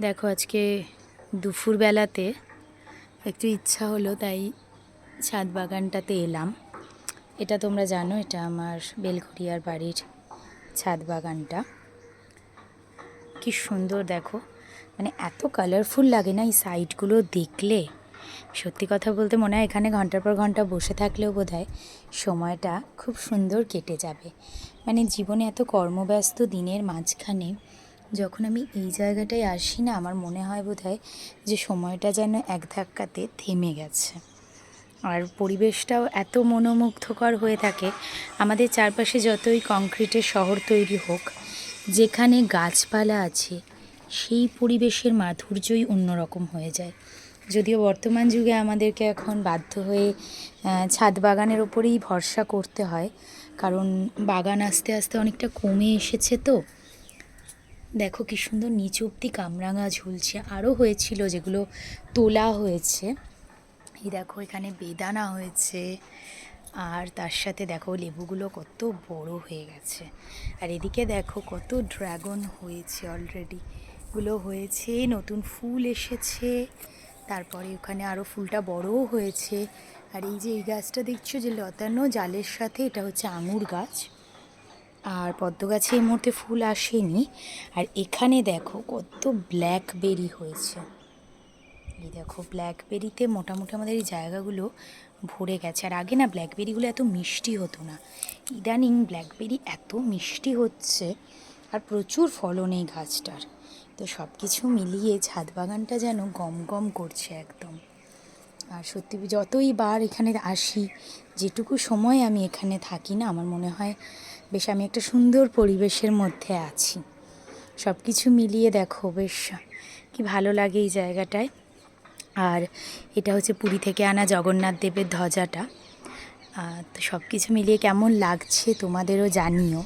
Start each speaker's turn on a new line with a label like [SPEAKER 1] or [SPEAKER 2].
[SPEAKER 1] দেখো, আজকে দুপুরবেলাতে একটু ইচ্ছা হলো, তাই ছাদ বাগানটাতে এলাম। এটা তোমরা জানো, এটা আমার বেলঘরিয়ার বাড়ির ছাদ বাগানটা। কি সুন্দর, দেখো। মানে এত কালারফুল লাগে না এই সাইডগুলো দেখলে? সত্যি কথা বলতে মনে হয় এখানে ঘণ্টার পর ঘণ্টা বসে থাকলেও বোধ সময়টা খুব সুন্দর কেটে যাবে। মানে জীবনে এত কর্মব্যস্ত দিনের মাঝখানে যখন আমি এই জায়গাটায় আসি না, আমার মনে হয় বোধ যে সময়টা যেন এক ধাক্কাতে থেমে গেছে। আর পরিবেশটাও এত মনোমুগ্ধকর হয়ে থাকে, আমাদের চারপাশে যতই কংক্রিটের শহর তৈরি হোক, যেখানে গাছপালা আছে, সেই পরিবেশের মাধুর্যই অন্যরকম হয়ে যায়। যদিও বর্তমান যুগে আমাদেরকে এখন বাধ্য হয়ে ছাদ বাগানের ওপরেই ভরসা করতে হয়, কারণ বাগান আস্তে আস্তে অনেকটা কমে এসেছে তো। দেখো কি সুন্দর নিচু অব্দি কামরাঙা ঝুলছে। আরও হয়েছিল যেগুলো তোলা হয়েছে। এই দেখো, এখানে বেদানা হয়েছে। আর তার সাথে দেখো, লেবুগুলো কত বড় হয়ে গেছে। আর এদিকে দেখো, কত ড্রাগন হয়েছে অলরেডি গুলো হয়েছে, নতুন ফুল এসেছে। তারপরে ওখানে আরও ফুলটা বড়ও হয়েছে। আর এই যে এই গাছটা দেখছ যে লতানো জালের সাথে, এটা হচ্ছে আঙুর গাছ। আর পদ্ম গাছে এই মুহূর্তে ফুল আসেনি। আর এখানে দেখো কত ব্ল্যাকবেরি হয়েছে। এই দেখো ব্ল্যাকবেরিতে মোটামুটি আমাদের এই জায়গাগুলো ভরে গেছে। আর আগে না ব্ল্যাকবেরিগুলো এত মিষ্টি হতো না। ইদানিং ব্ল্যাকবেরি এত মিষ্টি হচ্ছে আর প্রচুর ফলন এই গাছটার। তো সব কিছু মিলিয়ে ছাদ বাগানটা যেন গম গম করছে একদম। আর সত্যি যতই বার এখানে আসি, যেটুকু সময় আমি এখানে থাকি না, আমার মনে হয় বেশ, আমি একটা সুন্দর পরিবেশের মধ্যে আছি। সব কিছু মিলিয়ে দেখো, বেশ, কি ভালো লাগে এই জায়গাটায়। আর এটা হচ্ছে পুরী থেকে আনা জগন্নাথ দেবের ধ্বজাটা। তো সব কিছু মিলিয়ে কেমন লাগছে তোমাদেরও জানিও।